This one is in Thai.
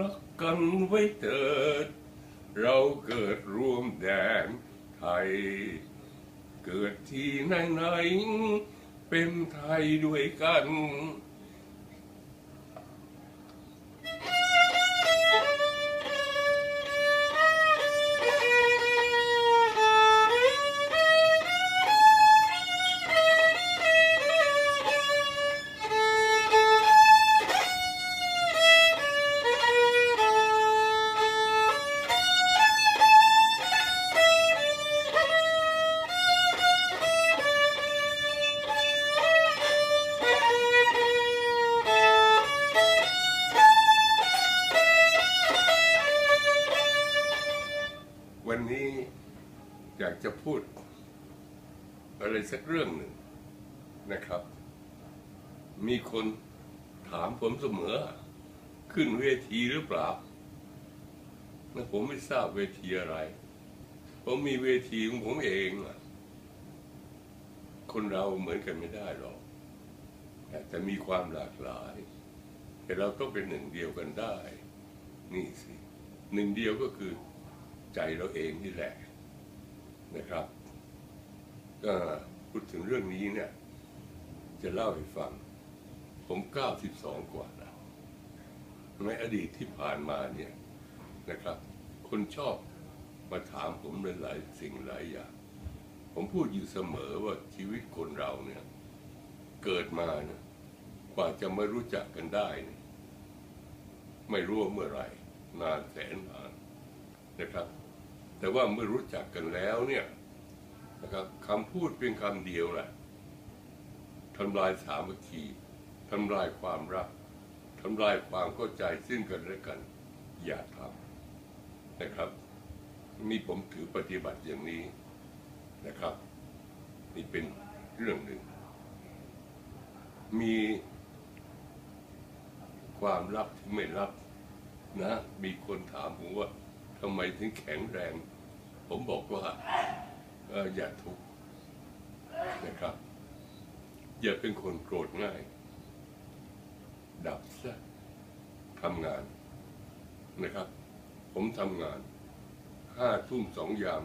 รักกันไว้เถิด เราเกิดร่วมแดนไทย เกิดที่ไหนไหนๆเป็นไทยด้วยกัน วันนี้อยากจะพูด อะไรสักเรื่องหนึ่งนะครับ มีคนถามผมเสมอ ขึ้นเวทีหรือเปล่านะผมไม่ทราบเวทีอะไร ผมมีเวทีของผมเองอะคนเราเหมือนกันไม่ได้หรอก แต่มีความหลากหลาย แต่เราก็เป็นหนึ่งเดียวกันได้ นี่สิ หนึ่งเดียวก็คือ ใจเราเองนี่แหละนะครับ ก็พูดถึงเรื่องนี้เนี่ย จะเล่าให้ฟัง ผม 92 กว่าแล้วในอดีตที่ผ่านมาเนี่ยนะครับ คนชอบมาถามผมหลายสิ่งหลายอย่าง ผมพูดอยู่เสมอว่าชีวิตคนเราเนี่ย เกิดมาเนี่ยกว่าจะมารู้จักกันได้ ไม่รู้เมื่อไหร่ นานแสนนาน นะครับ แต่ว่าเมื่อรู้จักกันแล้วเนี่ยนะครับคำพูดเป็นคำเดียวแหละทำลายสามัคคีทำลายความรักทำลายความเข้าใจซึ่งกันและกัน อย่าทำนะครับนี่ผมถือปฏิบัติอย่างนี้นะครับ นี่เป็นเรื่องหนึ่ง มีความรักที่ไม่รักนะ มีคนถามผมว่า ทำไมถึงแข็งแรง ผมบอกว่าอย่าทุกข์นะครับ อย่าเป็นคนโกรธง่าย ดับซะทำงานนะครับ ผมทำงานห้าทุ่มสองยาม